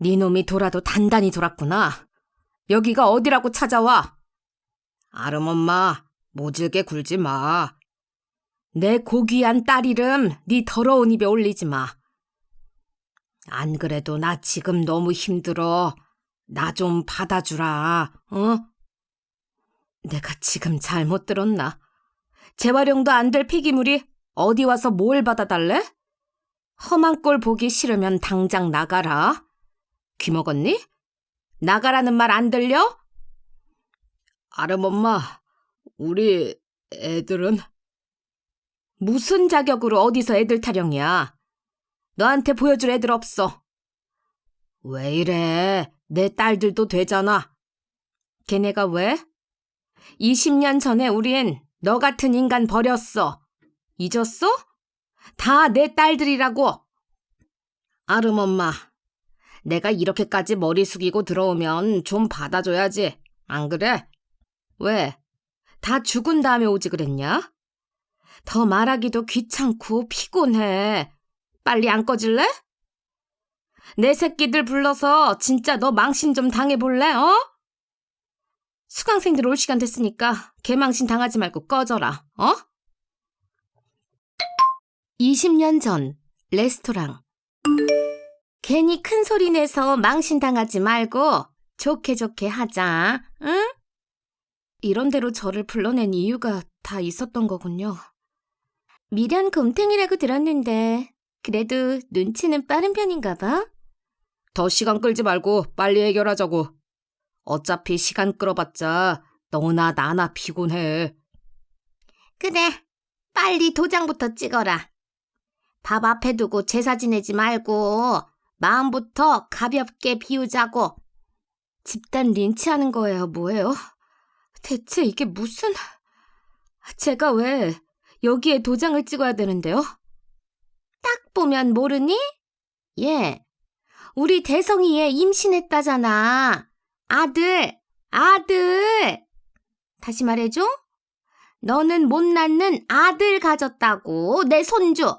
네 놈이 돌아도 단단히 돌았구나. 여기가 어디라고 찾아와? 아름 엄마, 모질게 굴지 마. 내 고귀한 딸 이름 네 더러운 입에 올리지 마. 안 그래도 나 지금 너무 힘들어. 나 좀 받아주라, 어? 내가 지금 잘못 들었나? 재활용도 안 될 폐기물이 어디 와서 뭘 받아달래? 험한 꼴 보기 싫으면 당장 나가라. 귀 먹었니? 나가라는 말 안 들려? 아름 엄마, 우리 애들은 무슨 자격으로 어디서 애들 타령이야? 너한테 보여줄 애들 없어. 왜 이래? 내 딸들도 되잖아. 걔네가 왜? 20년 전에 우린 너 같은 인간 버렸어. 잊었어? 다 내 딸들이라고. 아름 엄마, 내가 이렇게까지 머리 숙이고 들어오면 좀 받아줘야지. 안 그래? 왜? 다 죽은 다음에 오지 그랬냐? 더 말하기도 귀찮고 피곤해. 빨리 안 꺼질래? 내 새끼들 불러서 진짜 너 망신 좀 당해볼래, 어? 수강생들 올 시간 됐으니까 개망신 당하지 말고 꺼져라, 어? 20년 전, 레스토랑. 괜히 큰 소리 내서 망신 당하지 말고 좋게 좋게 하자, 응? 이런 대로 저를 불러낸 이유가 다 있었던 거군요. 미련 곰탱이라고 들었는데 그래도 눈치는 빠른 편인가 봐. 더 시간 끌지 말고 빨리 해결하자고. 어차피 시간 끌어봤자 너나 나나 피곤해. 그래, 빨리 도장부터 찍어라. 밥 앞에 두고 제사 지내지 말고 마음부터 가볍게 비우자고. 집단 린치하는 거예요, 뭐예요? 대체 이게 무슨... 제가 왜 여기에 도장을 찍어야 되는데요? 딱 보면 모르니? 예. 우리 대성이 얘 임신했다잖아. 아들, 아들. 다시 말해줘. 너는 못 낳는 아들 가졌다고, 내 손주.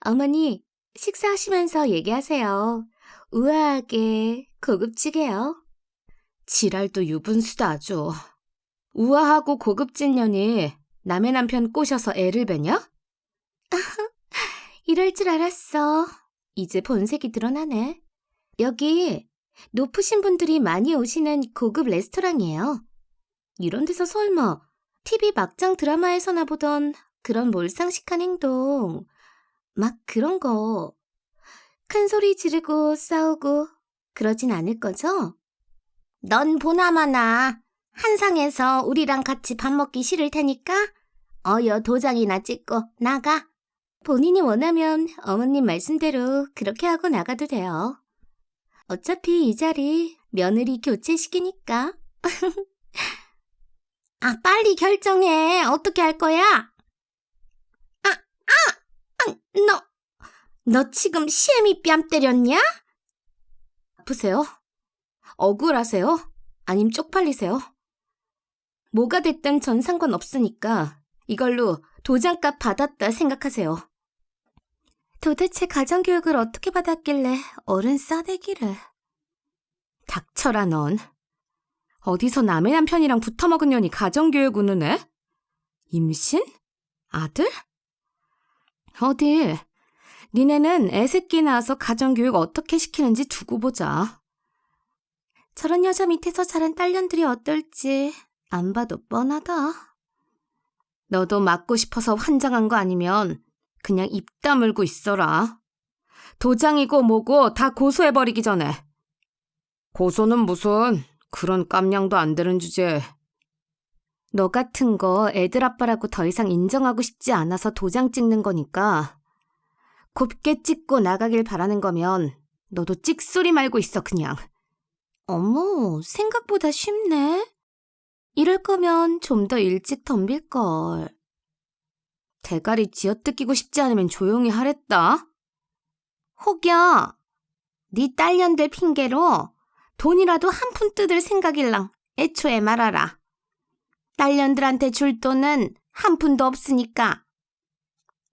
어머니, 식사하시면서 얘기하세요. 우아하게, 고급지게요. 지랄도 유분수다 아주. 우아하고 고급진 년이 남의 남편 꼬셔서 애를 베냐? 이럴 줄 알았어. 이제 본색이 드러나네. 여기 높으신 분들이 많이 오시는 고급 레스토랑이에요. 이런 데서 설마 TV 막장 드라마에서나 보던 그런 몰상식한 행동, 막 그런 거. 큰 소리 지르고 싸우고 그러진 않을 거죠? 넌 보나마나 한상에서 우리랑 같이 밥 먹기 싫을 테니까 어여 도장이나 찍고 나가. 본인이 원하면 어머님 말씀대로 그렇게 하고 나가도 돼요. 어차피 이 자리 며느리 교체시키니까. 아, 빨리 결정해. 어떻게 할 거야? 아, 아, 아, 너, 너 지금 시애미 뺨 때렸냐? 아프세요? 억울하세요? 아님 쪽팔리세요? 뭐가 됐든 전 상관없으니까 이걸로 도장값 받았다 생각하세요. 도대체 가정교육을 어떻게 받았길래 어른 싸대기를. 닥쳐라 넌. 어디서 남의 남편이랑 붙어먹은 년이 가정교육 우는 애? 임신? 아들? 어디? 니네는 애새끼 낳아서 가정교육 어떻게 시키는지 두고 보자. 저런 여자 밑에서 자란 딸년들이 어떨지 안 봐도 뻔하다. 너도 맞고 싶어서 환장한 거 아니면 그냥 입 다물고 있어라. 도장이고 뭐고 다 고소해버리기 전에. 고소는 무슨 그런 깜냥도 안 되는 주제. 너 같은 거 애들 아빠라고 더 이상 인정하고 싶지 않아서 도장 찍는 거니까 곱게 찍고 나가길 바라는 거면 너도 찍소리 말고 있어 그냥. 어머, 생각보다 쉽네. 이럴 거면 좀 더 일찍 덤빌걸. 대가리 쥐어뜯기고 싶지 않으면 조용히 하랬다. 혹여, 네 딸년들 핑계로 돈이라도 한 푼 뜯을 생각일랑 애초에 말아라. 딸년들한테 줄 돈은 한 푼도 없으니까.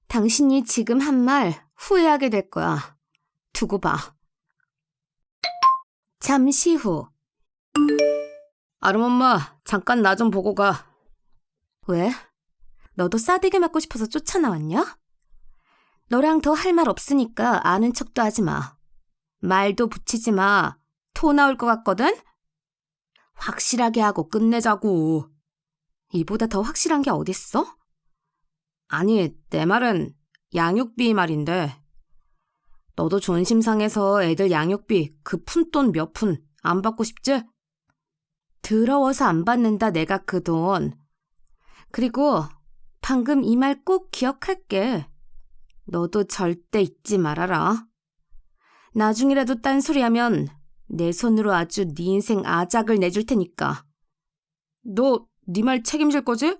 당신이 지금 한 말 후회하게 될 거야. 두고 봐. 잠시 후. 아름엄마, 잠깐 나 좀 보고 가. 왜? 너도 싸대기 맞고 싶어서 쫓아나왔냐? 너랑 더 할 말 없으니까 아는 척도 하지 마. 말도 붙이지 마. 토 나올 것 같거든? 확실하게 하고 끝내자고. 이보다 더 확실한 게 어딨어? 아니, 내 말은 양육비 말인데. 너도 존심 상해서 애들 양육비 그 푼돈 몇 푼 안 받고 싶지? 더러워서 안 받는다 내가 그 돈. 그리고 방금 이 말 꼭 기억할게. 너도 절대 잊지 말아라. 나중이라도 딴소리 하면 내 손으로 아주 네 인생 아작을 내줄 테니까. 너 네 말 책임질 거지?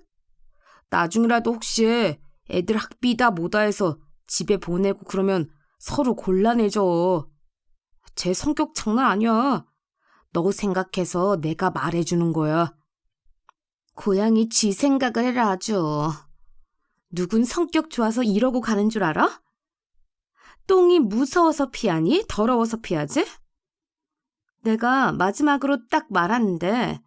나중이라도 혹시 애들 학비다 뭐다 해서 집에 보내고 그러면 서로 곤란해져. 제 성격 장난 아니야. 너 생각해서 내가 말해주는 거야. 고양이 쥐 생각을 해라 아주. 누군 성격 좋아서 이러고 가는 줄 알아? 똥이 무서워서 피하니? 더러워서 피하지? 내가 마지막으로 딱 말하는데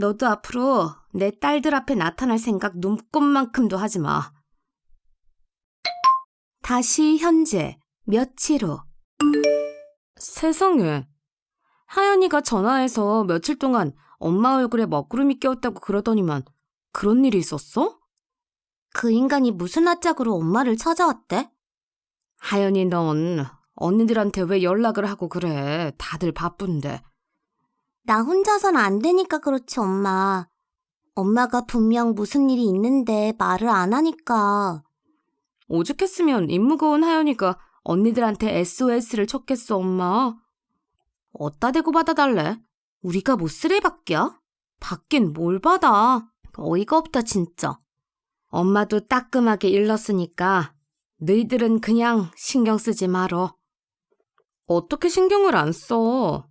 너도 앞으로 내 딸들 앞에 나타날 생각 눈꼽만큼도 하지 마. 다시 현재 며칠 후 세상에 하연이가 전화해서 며칠 동안 엄마 얼굴에 먹구름이 끼었다고 그러더니만 그런 일이 있었어? 그 인간이 무슨 낯짝으로 엄마를 찾아왔대? 하연이 넌 언니들한테 왜 연락을 하고 그래? 다들 바쁜데. 나 혼자선 안 되니까 그렇지, 엄마. 엄마가 분명 무슨 일이 있는데 말을 안 하니까. 오죽했으면 입 무거운 하연이가 언니들한테 SOS를 쳤겠어, 엄마. 어따 대고 받아달래? 우리가 뭐 쓰레받기야? 받긴 뭘 받아. 어이가 없다, 진짜. 엄마도 따끔하게 일렀으니까 너희들은 그냥 신경 쓰지 말어. 어떻게 신경을 안 써?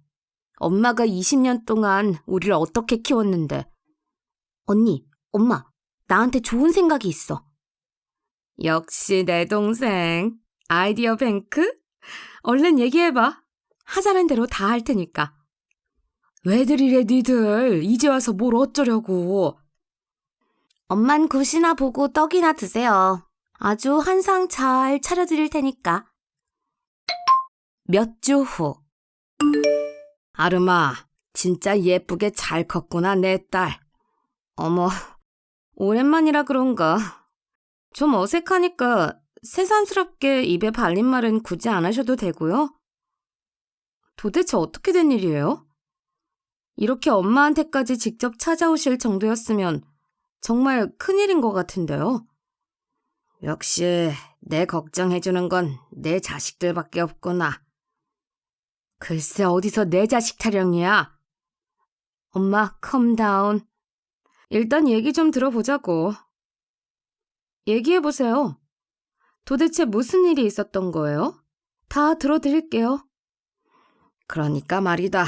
엄마가 20년 동안 우리를 어떻게 키웠는데. 언니, 엄마, 나한테 좋은 생각이 있어. 역시 내 동생. 아이디어 뱅크? 얼른 얘기해봐. 하자는 대로 다 할 테니까. 왜들 이래 니들 이제 와서 뭘 어쩌려고. 엄만 굿이나 보고 떡이나 드세요. 아주 한상 잘 차려드릴 테니까. 몇 주 후. 아름아, 진짜 예쁘게 잘 컸구나, 내 딸. 어머, 오랜만이라 그런가. 좀 어색하니까 새삼스럽게 입에 발린 말은 굳이 안 하셔도 되고요. 도대체 어떻게 된 일이에요? 이렇게 엄마한테까지 직접 찾아오실 정도였으면 정말 큰일인 것 같은데요. 역시 내 걱정해주는 건 내 자식들밖에 없구나. 글쎄 어디서 내 자식 타령이야. 엄마 컴다운. 일단 얘기 좀 들어보자고. 얘기해보세요. 도대체 무슨 일이 있었던 거예요? 다 들어드릴게요. 그러니까 말이다.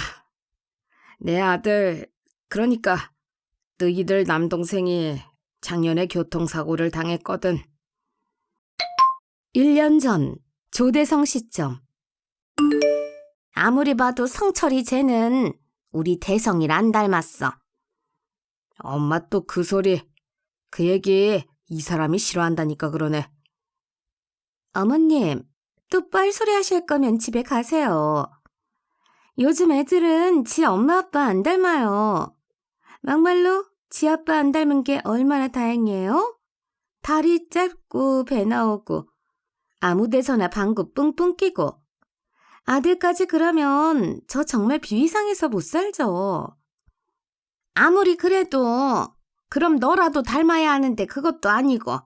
내 아들, 그러니까 너희들 남동생이 작년에 교통사고를 당했거든. 1년 전 조대성 시점. 아무리 봐도 성철이 쟤는 우리 대성이를 안 닮았어. 엄마 또 그 소리, 그 얘기 이 사람이 싫어한다니까 그러네. 어머님, 또 뻘소리 하실 거면 집에 가세요. 요즘 애들은 지 엄마 아빠 안 닮아요. 막말로 지 아빠 안 닮은 게 얼마나 다행이에요? 다리 짧고 배 나오고 아무 데서나 방구 뿡뿡 끼고 아들까지 그러면 저 정말 비위상해서 못 살죠. 아무리 그래도 그럼 너라도 닮아야 하는데 그것도 아니고.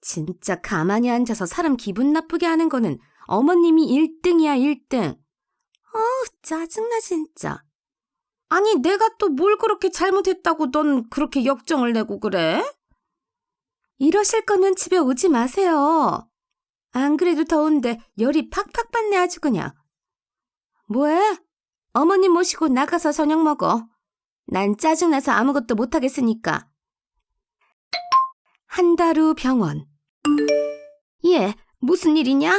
진짜 가만히 앉아서 사람 기분 나쁘게 하는 거는 어머님이 1등이야 1등. 어우 짜증나 진짜. 아니 내가 또 뭘 그렇게 잘못했다고 넌 그렇게 역정을 내고 그래? 이러실 거면 집에 오지 마세요. 안 그래도 더운데 열이 팍팍 받네 아주 그냥. 뭐해? 어머님 모시고 나가서 저녁 먹어. 난 짜증나서 아무것도 못하겠으니까. 한 달 후 병원. 예, 무슨 일이냐?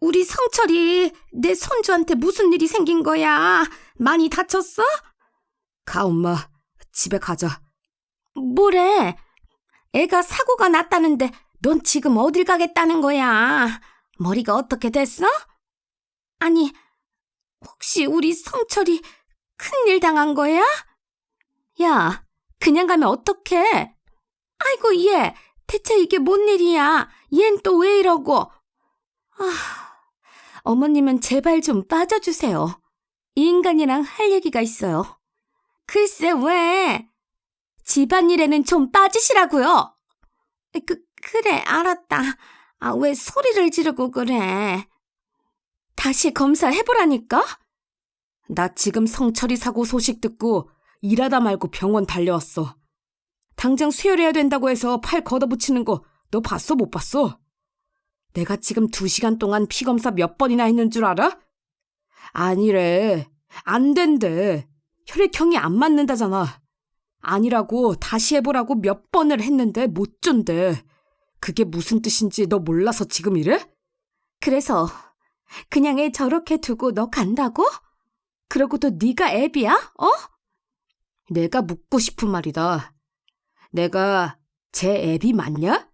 우리 성철이 내 손주한테 무슨 일이 생긴 거야? 많이 다쳤어? 가, 엄마. 집에 가자. 뭐래? 애가 사고가 났다는데 넌 지금 어딜 가겠다는 거야? 머리가 어떻게 됐어? 아니, 혹시 우리 성철이 큰일 당한 거야? 야, 그냥 가면 어떡해? 아이고, 얘, 대체 이게 뭔 일이야? 얜 또 왜 이러고? 아, 어머님은 제발 좀 빠져주세요. 이 인간이랑 할 얘기가 있어요. 글쎄, 왜? 집안일에는 좀 빠지시라고요. 그, 그래, 알았다. 아, 왜 소리를 지르고 그래? 다시 검사해보라니까? 나 지금 성철이 사고 소식 듣고 일하다 말고 병원 달려왔어. 당장 수혈해야 된다고 해서 팔 걷어붙이는 거 너 봤어, 못 봤어? 내가 지금 두 시간 동안 피 검사 몇 번이나 했는 줄 알아? 아니래. 안 된대. 혈액형이 안 맞는다잖아. 아니라고 다시 해보라고 몇 번을 했는데 못 준대. 그게 무슨 뜻인지 너 몰라서 지금 이래? 그래서 그냥 애 저렇게 두고 너 간다고? 그러고도 네가 애비야? 어? 내가 묻고 싶은 말이다. 내가 제 애비 맞냐?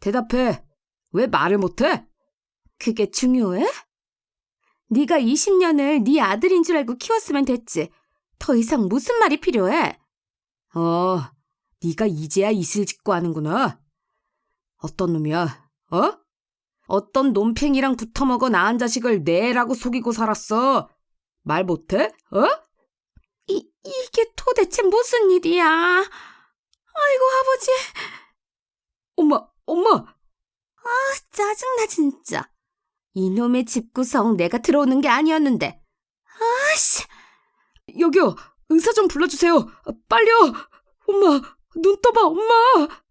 대답해. 왜 말을 못해? 그게 중요해? 네가 20년을 네 아들인 줄 알고 키웠으면 됐지. 더 이상 무슨 말이 필요해? 어, 네가 이제야 이슬 짓고 하는구나. 어떤 놈이야? 어? 어떤 놈팽이랑 붙어먹어 낳은 자식을 내라고 속이고 살았어. 말 못해? 어? 이, 이게 도대체 무슨 일이야? 아이고, 아버지. 엄마, 엄마! 짜증나 진짜. 이놈의 집구석 내가 들어오는 게 아니었는데. 아씨. 여기요. 의사 좀 불러주세요. 빨리요. 엄마, 눈 떠봐, 엄마.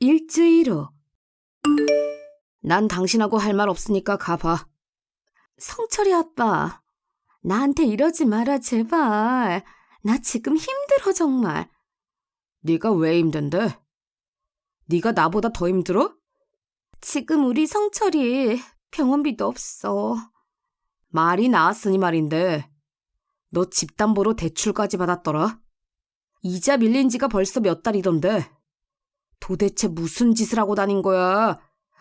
일주일 후. 난 당신하고 할 말 없으니까 가봐. 성철이 아빠, 나한테 이러지 마라 제발. 나 지금 힘들어 정말. 네가 왜 힘든데? 네가 나보다 더 힘들어? 지금 우리 성철이 병원비도 없어. 말이 나왔으니 말인데, 너 집담보로 대출까지 받았더라? 이자 밀린 지가 벌써 몇 달이던데. 도대체 무슨 짓을 하고 다닌 거야?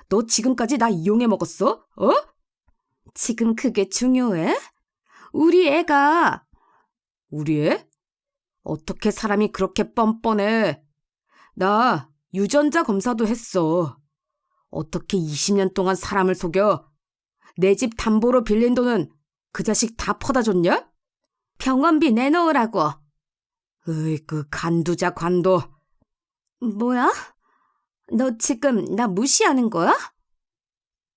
너 지금까지 나 이용해 먹었어? 어? 지금 그게 중요해? 우리 애가. 우리 애? 어떻게 사람이 그렇게 뻔뻔해? 나 유전자 검사도 했어. 어떻게 20년 동안 사람을 속여? 내 집 담보로 빌린 돈은 그 자식 다 퍼다 줬냐? 병원비 내놓으라고. 으이, 그 간두자 관도. 뭐야? 너 지금 나 무시하는 거야?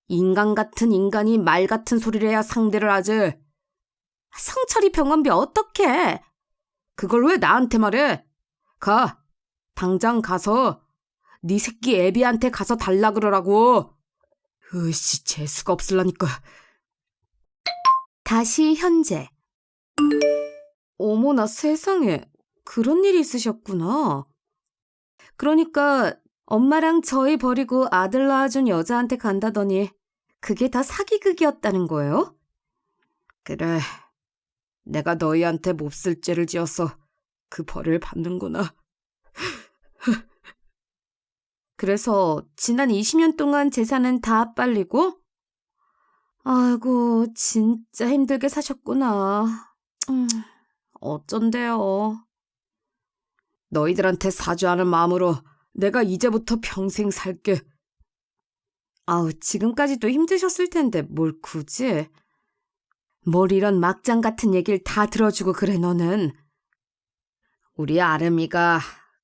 인간 같은 인간이 말 같은 소리를 해야 상대를 하지. 성철이 병원비 어떻게? 그걸 왜 나한테 말해? 가. 당장 가서 네 새끼 애비한테 가서 달라 그러라고. 으씨, 재수가 없을라니까. 다시 현재. 어머나 세상에, 그런 일이 있으셨구나. 그러니까 엄마랑 저희 버리고 아들 낳아준 여자한테 간다더니 그게 다 사기극이었다는 거예요? 그래. 내가 너희한테 몹쓸 죄를 지어서 그 벌을 받는구나. 그래서 지난 20년 동안 재산은 다 빨리고? 아이고, 진짜 힘들게 사셨구나. 음, 어쩐대요. 너희들한테 사죄하는 마음으로 내가 이제부터 평생 살게. 아우, 지금까지도 힘드셨을 텐데 뭘 굳이? 뭘 이런 막장 같은 얘기를 다 들어주고 그래, 너는. 우리 아름이가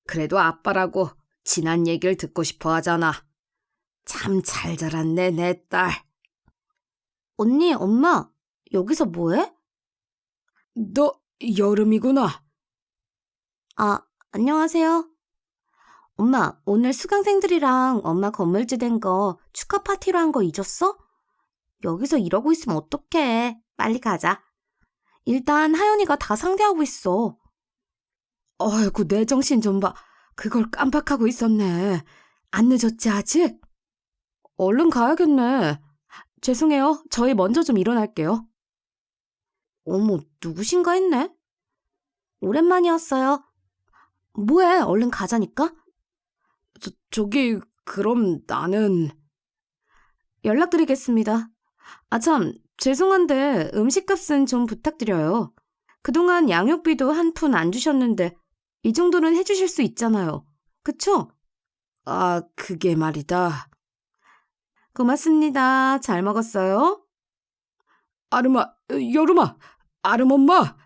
그래도 아빠라고 지난 얘기를 듣고 싶어 하잖아. 참 잘 자랐네, 내 딸. 언니, 엄마, 여기서 뭐해? 너 여름이구나. 아, 안녕하세요. 엄마, 오늘 수강생들이랑 엄마 건물주 된 거 축하 파티로 한 거 잊었어? 여기서 이러고 있으면 어떡해. 빨리 가자. 일단 하연이가 다 상대하고 있어. 아이고, 내 정신 좀 봐. 그걸 깜빡하고 있었네. 안 늦었지, 아직? 얼른 가야겠네. 죄송해요. 저희 먼저 좀 일어날게요. 어머, 누구신가 했네? 오랜만이었어요. 뭐해? 얼른 가자니까? 저, 저기, 그럼 나는... 연락드리겠습니다. 아, 참, 죄송한데 음식값은 좀 부탁드려요. 그동안 양육비도 한 푼 안 주셨는데 이 정도는 해주실 수 있잖아요. 그쵸? 아, 그게 말이다. 고맙습니다. 잘 먹었어요. 아름아, 여름아, 아름 엄마.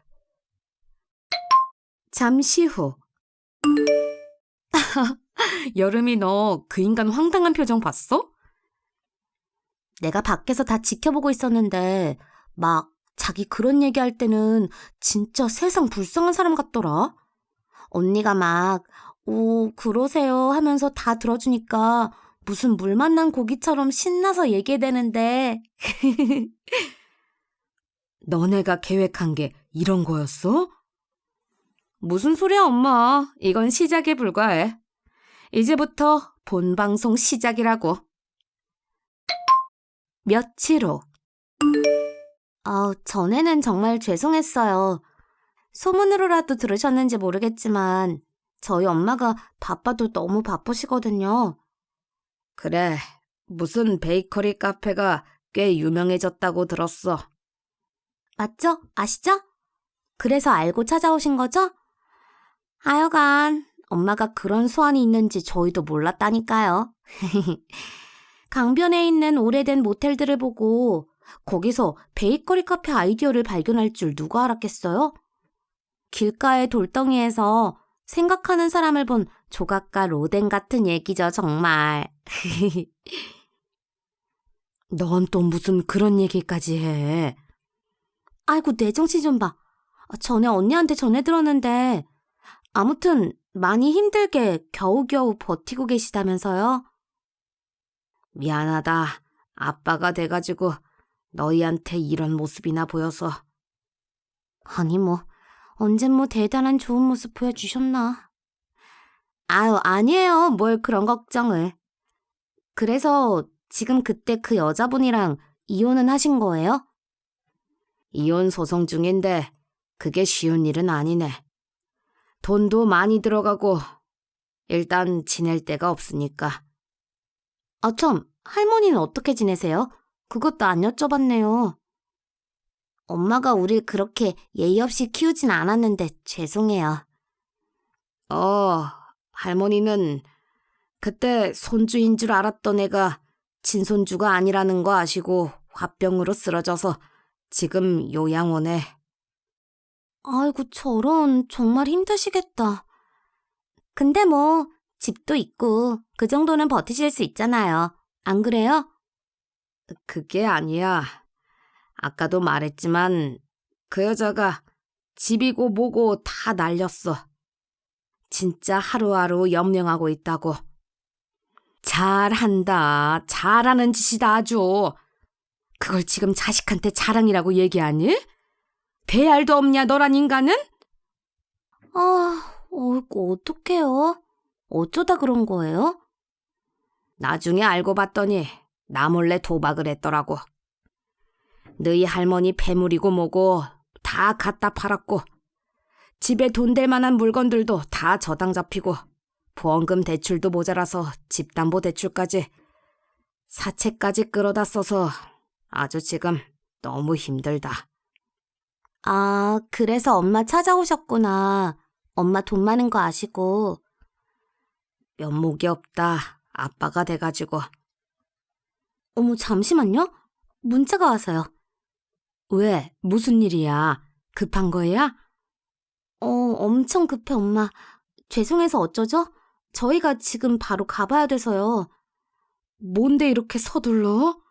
잠시 후. 여름이 너 그 인간 황당한 표정 봤어? 내가 밖에서 다 지켜보고 있었는데 막 자기 그런 얘기할 때는 진짜 세상 불쌍한 사람 같더라. 언니가 막 오, 그러세요 하면서 다 들어주니까 무슨 물 만난 고기처럼 신나서 얘기해대는데 너네가 계획한 게 이런 거였어? 무슨 소리야, 엄마. 이건 시작에 불과해. 이제부터 본 방송 시작이라고. 며칠 후. 아, 전에는 정말 죄송했어요. 소문으로라도 들으셨는지 모르겠지만 저희 엄마가 바빠도 너무 바쁘시거든요. 그래, 무슨 베이커리 카페가 꽤 유명해졌다고 들었어. 맞죠? 아시죠? 그래서 알고 찾아오신 거죠? 하여간 엄마가 그런 소원이 있는지 저희도 몰랐다니까요. 강변에 있는 오래된 모텔들을 보고 거기서 베이커리 카페 아이디어를 발견할 줄 누가 알았겠어요? 길가의 돌덩이에서 생각하는 사람을 본 조각가 로덴 같은 얘기죠, 정말. 넌 또 무슨 그런 얘기까지 해. 아이고, 내 정신 좀 봐. 아, 전에 언니한테 전해 들었는데, 아무튼 많이 힘들게 겨우겨우 버티고 계시다면서요? 미안하다. 아빠가 돼가지고 너희한테 이런 모습이나 보여서. 아니, 뭐, 언젠 뭐 대단한 좋은 모습 보여주셨나? 아유, 아니에요. 뭘 그런 걱정을. 그래서 지금 그때 그 여자분이랑 이혼은 하신 거예요? 이혼 소송 중인데 그게 쉬운 일은 아니네. 돈도 많이 들어가고 일단 지낼 데가 없으니까. 아, 참, 할머니는 어떻게 지내세요? 그것도 안 여쭤봤네요. 엄마가 우릴 그렇게 예의 없이 키우진 않았는데 죄송해요. 어, 할머니는 그때 손주인 줄 알았던 애가 친손주가 아니라는 거 아시고 화병으로 쓰러져서 지금 요양원에 아이고, 저런, 정말 힘드시겠다. 근데 뭐, 집도 있고, 그 정도는 버티실 수 있잖아요. 안 그래요? 그게 아니야. 아까도 말했지만 그 여자가 집이고 뭐고 다 날렸어. 진짜 하루하루 염려하고 있다고. 잘한다. 잘하는 짓이다 아주. 그걸 지금 자식한테 자랑이라고 얘기하니? 배알도 없냐 너란 인간은? 아, 어이구, 어떡해요? 어쩌다 그런 거예요? 나중에 알고 봤더니 나 몰래 도박을 했더라고. 너희 할머니 패물이고 뭐고 다 갖다 팔았고 집에 돈 될 만한 물건들도 다 저당 잡히고 보험금 대출도 모자라서 집담보 대출까지 사채까지 끌어다 써서 아주 지금 너무 힘들다. 아, 그래서 엄마 찾아오셨구나. 엄마 돈 많은 거 아시고. 면목이 없다. 아빠가 돼가지고. 어머, 잠시만요. 문자가 와서요. 왜? 무슨 일이야? 급한 거야? 어, 엄청 급해, 엄마. 죄송해서 어쩌죠? 저희가 지금 바로 가봐야 돼서요. 뭔데 이렇게 서둘러?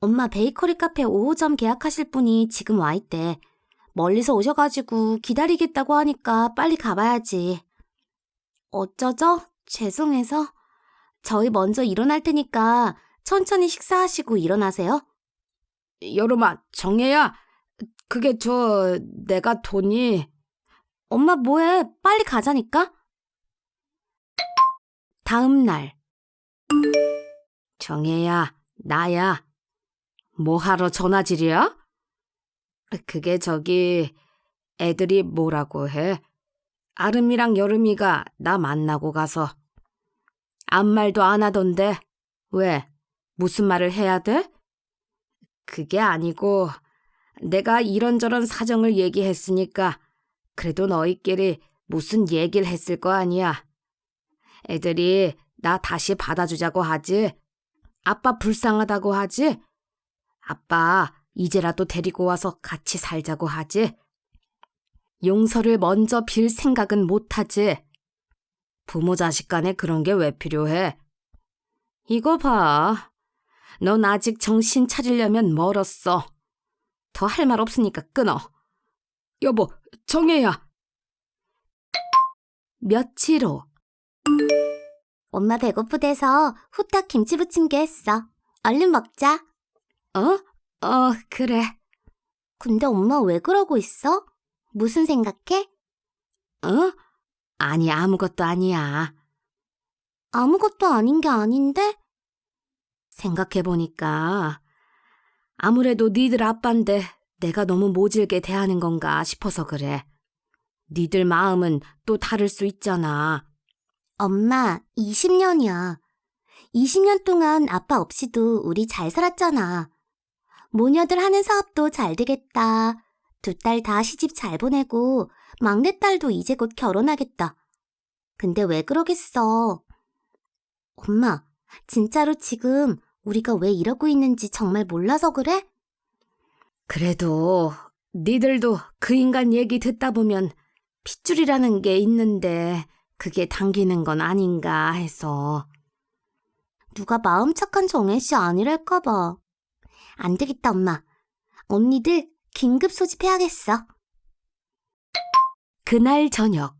엄마 베이커리 카페 5호점 계약하실 분이 지금 와 있대. 멀리서 오셔가지고 기다리겠다고 하니까 빨리 가봐야지. 어쩌죠? 죄송해서. 저희 먼저 일어날 테니까 천천히 식사하시고 일어나세요. 여름아, 정혜야. 그게 저 내가 돈이 엄마 뭐해? 빨리 가자니까. 다음 날. 정혜야, 나야. 뭐하러 전화질이야? 그게 저기 애들이 뭐라고 해? 아름이랑 여름이가 나 만나고 가서 아무 말도 안 하던데 왜? 무슨 말을 해야 돼? 그게 아니고 내가 이런저런 사정을 얘기했으니까 그래도 너희끼리 무슨 얘기를 했을 거 아니야. 애들이 나 다시 받아주자고 하지. 아빠 불쌍하다고 하지. 아빠 이제라도 데리고 와서 같이 살자고 하지. 용서를 먼저 빌 생각은 못하지. 부모 자식 간에 그런 게 왜 필요해? 이거 봐. 넌 아직 정신 차리려면 멀었어. 더 할 말 없으니까 끊어. 여보, 정혜야. 며칠 후. 엄마 배고프대서 후딱 김치 부침개 했어. 얼른 먹자. 어? 어, 그래. 근데 엄마 왜 그러고 있어? 무슨 생각해? 어? 아니, 아무것도 아니야. 아무것도 아닌 게 아닌데? 생각해보니까 아무래도 니들 아빠인데 내가 너무 모질게 대하는 건가 싶어서 그래. 니들 마음은 또 다를 수 있잖아. 엄마, 20년이야. 20년 동안 아빠 없이도 우리 잘 살았잖아. 모녀들 하는 사업도 잘 되겠다. 두 딸 다 시집 잘 보내고 막내딸도 이제 곧 결혼하겠다. 근데 왜 그러겠어? 엄마, 진짜로 지금 우리가 왜 이러고 있는지 정말 몰라서 그래? 그래도 니들도 그 인간 얘기 듣다 보면 핏줄이라는 게 있는데 그게 당기는 건 아닌가 해서. 누가 마음 착한 정혜 씨 아니랄까봐. 안 되겠다, 엄마. 언니들 긴급 소집해야겠어. 그날 저녁.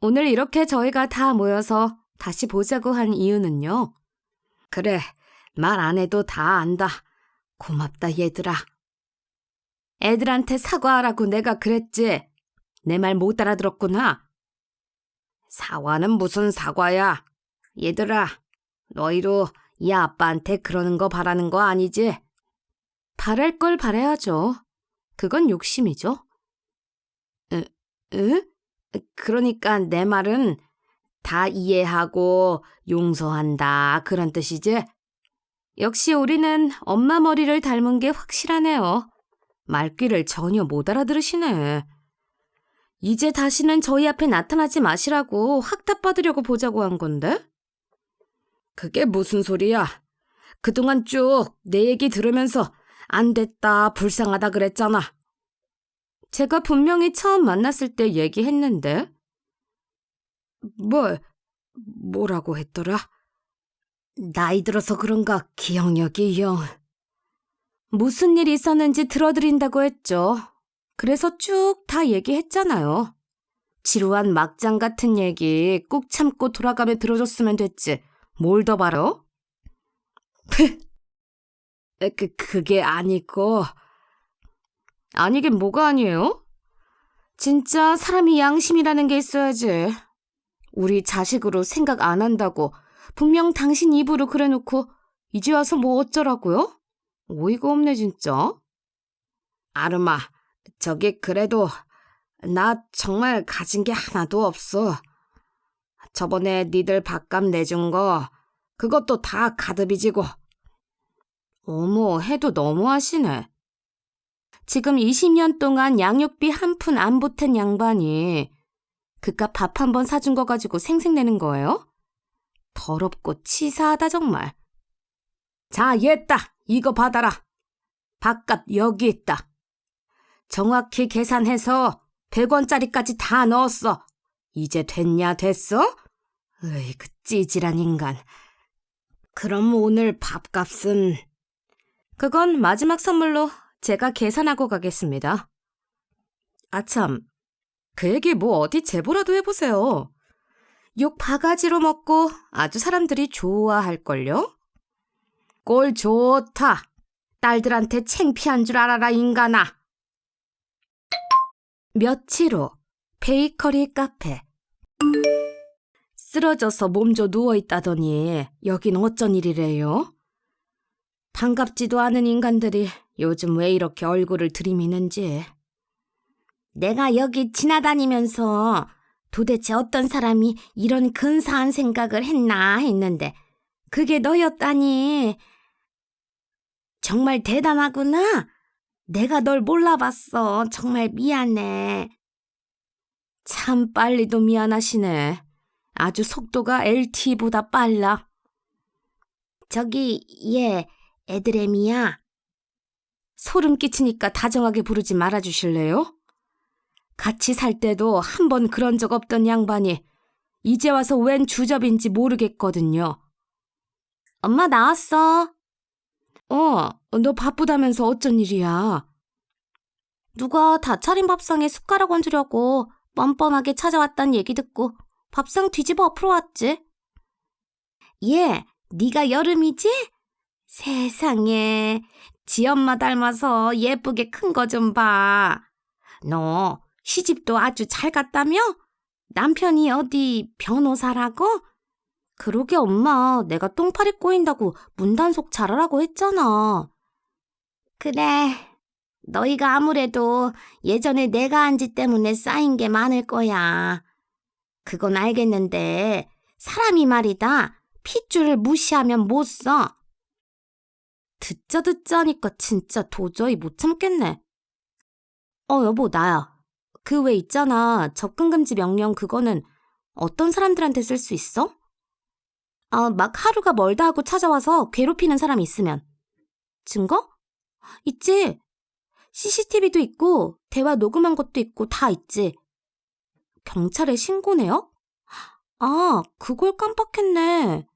오늘 이렇게 저희가 다 모여서 다시 보자고 한 이유는요. 그래, 말 안 해도 다 안다. 고맙다, 얘들아. 애들한테 사과하라고 내가 그랬지. 내 말 못 알아들었구나. 사과는 무슨 사과야. 얘들아, 너희도 이 아빠한테 그러는 거 바라는 거 아니지? 바랄 걸 바라야죠. 그건 욕심이죠. 응? 그러니까 내 말은 다 이해하고 용서한다 그런 뜻이지? 역시 우리는 엄마 머리를 닮은 게 확실하네요. 말귀를 전혀 못 알아들으시네. 이제 다시는 저희 앞에 나타나지 마시라고 확답받으려고 보자고 한 건데? 그게 무슨 소리야? 그동안 쭉 내 얘기 들으면서 안 됐다, 불쌍하다 그랬잖아. 제가 분명히 처음 만났을 때 얘기했는데. 뭐, 뭐라고 했더라? 나이 들어서 그런가 기억력이 영. 무슨 일 있었는지 들어드린다고 했죠. 그래서 쭉 다 얘기했잖아요. 지루한 막장 같은 얘기 꾹 참고 돌아가며 들어줬으면 됐지. 뭘 더 바라? 그, 그게 아니고. 아니긴 뭐가 아니에요? 진짜 사람이 양심이라는 게 있어야지. 우리 자식으로 생각 안 한다고 분명 당신 입으로 그래놓고 이제 와서 뭐 어쩌라고요? 어이가 없네 진짜. 아름아, 저기 그래도 나 정말 가진 게 하나도 없어. 저번에 니들 밥값 내준 거 그것도 다 가드비지고. 어머, 해도 너무하시네. 지금 20년 동안 양육비 한 푼 안 보탠 양반이 그깟 밥 한 번 사준 거 가지고 생색내는 거예요? 더럽고 치사하다 정말. 자, 얘다. 이거 받아라. 밥값 여기 있다. 정확히 계산해서 100원짜리까지 다 넣었어. 이제 됐냐 됐어? 으이, 그 찌질한 인간. 그럼 오늘 밥값은 그건 마지막 선물로 제가 계산하고 가겠습니다. 아참, 그 얘기 뭐 어디 제보라도 해보세요. 욕 바가지로 먹고 아주 사람들이 좋아할걸요? 꼴 좋다. 딸들한테 창피한 줄 알아라, 인간아. 며칠 후, 베이커리 카페. 쓰러져서 몸져 누워있다더니 여긴 어쩐 일이래요? 반갑지도 않은 인간들이 요즘 왜 이렇게 얼굴을 들이미는지. 내가 여기 지나다니면서 도대체 어떤 사람이 이런 근사한 생각을 했나 했는데 그게 너였다니. 정말 대단하구나. 내가 널 몰라봤어. 정말 미안해. 참 빨리도 미안하시네. 아주 속도가 LTE보다 빨라. 저기 얘 애드레미야. 소름 끼치니까 다정하게 부르지 말아주실래요? 같이 살 때도 한 번 그런 적 없던 양반이 이제 와서 웬 주접인지 모르겠거든요. 엄마 나왔어. 어, 너 바쁘다면서 어쩐 일이야? 누가 다 차린 밥상에 숟가락 얹으려고 뻔뻔하게 찾아왔단 얘기 듣고 밥상 뒤집어 엎으러 왔지. 얘, 네가 여름이지? 세상에, 지 엄마 닮아서 예쁘게 큰 거 좀 봐. 너 시집도 아주 잘 갔다며? 남편이 어디 변호사라고? 그러게 엄마, 내가 똥파리 꼬인다고 문단속 잘하라고 했잖아. 그래, 너희가 아무래도 예전에 내가 한지 때문에 쌓인 게 많을 거야. 그건 알겠는데, 사람이 말이다. 핏줄을 무시하면 못 써. 듣자 듣자 하니까 진짜 도저히 못 참겠네. 어, 여보, 나야. 그 왜 있잖아. 접근금지 명령 그거는 어떤 사람들한테 쓸 수 있어? 아, 막 하루가 멀다 하고 찾아와서 괴롭히는 사람 있으면. 증거? 있지. CCTV도 있고, 대화 녹음한 것도 있고, 다 있지. 경찰에 신고네요? 아, 그걸 깜빡했네.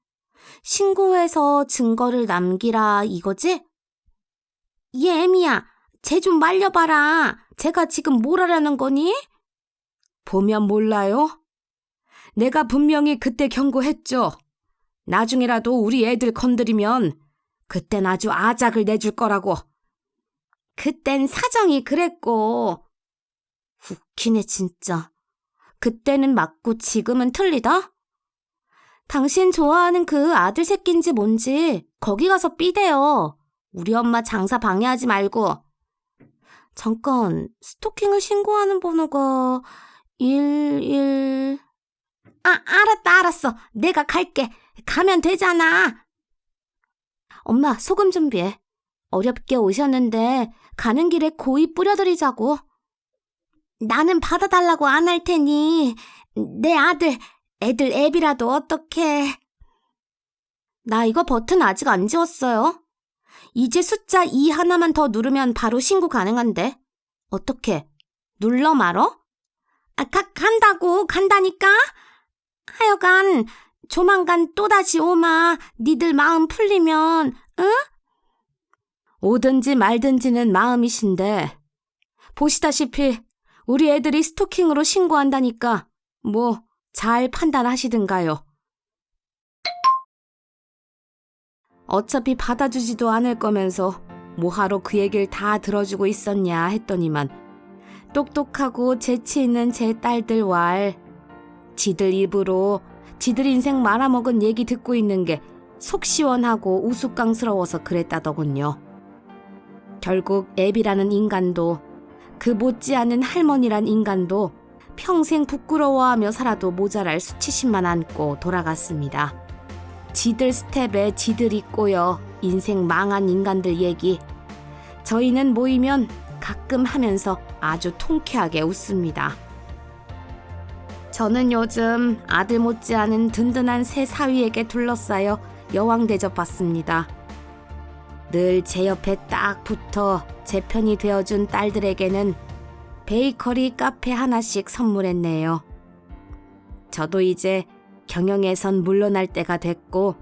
신고해서 증거를 남기라, 이거지? 얘, 애미야, 쟤 좀 말려봐라. 제가 지금 뭘 하려는 거니? 보면 몰라요? 내가 분명히 그때 경고했죠. 나중에라도 우리 애들 건드리면 그땐 아주 아작을 내줄 거라고. 그땐 사정이 그랬고. 웃기네, 진짜. 그때는 맞고 지금은 틀리다? 당신 좋아하는 그 아들 새끼인지 뭔지 거기 가서 삐대요. 우리 엄마 장사 방해하지 말고. 잠깐, 스토킹을 신고하는 번호가 11... 아, 알았다, 알았어. 내가 갈게. 가면 되잖아. 엄마, 소금 준비해. 어렵게 오셨는데 가는 길에 고이 뿌려드리자고. 나는 받아달라고 안 할 테니 내 아들, 애들 앱이라도 어떡해. 나 이거 버튼 아직 안 지웠어요. 이제 숫자 2 하나만 더 누르면 바로 신고 가능한데. 어떻게? 눌러 말어? 아, 가, 간다고, 간다니까? 하여간, 조만간 또다시 오마, 니들 마음 풀리면, 응? 오든지 말든지는 마음이신데 보시다시피 우리 애들이 스토킹으로 신고한다니까 뭐 잘 판단하시든가요. 어차피 받아주지도 않을 거면서 뭐하러 그 얘기를 다 들어주고 있었냐 했더니만 똑똑하고 재치 있는 제 딸들 왈 지들 입으로 지들 인생 말아먹은 얘기 듣고 있는 게 속 시원하고 우스꽝스러워서 그랬다더군요. 결국 앱이라는 인간도 그 못지않은 할머니란 인간도 평생 부끄러워하며 살아도 모자랄 수치심만 안고 돌아갔습니다. 지들 스텝에 지들이 꼬여 인생 망한 인간들 얘기. 저희는 모이면 가끔 하면서 아주 통쾌하게 웃습니다. 저는 요즘 아들 못지않은 든든한 새 사위에게 둘러싸여 여왕 대접받습니다. 늘 제 옆에 딱 붙어 제 편이 되어준 딸들에게는 베이커리 카페 하나씩 선물했네요. 저도 이제 경영에선 물러날 때가 됐고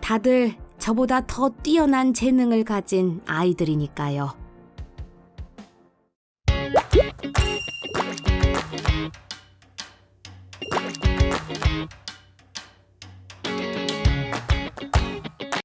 다들 저보다 더 뛰어난 재능을 가진 아이들이니까요.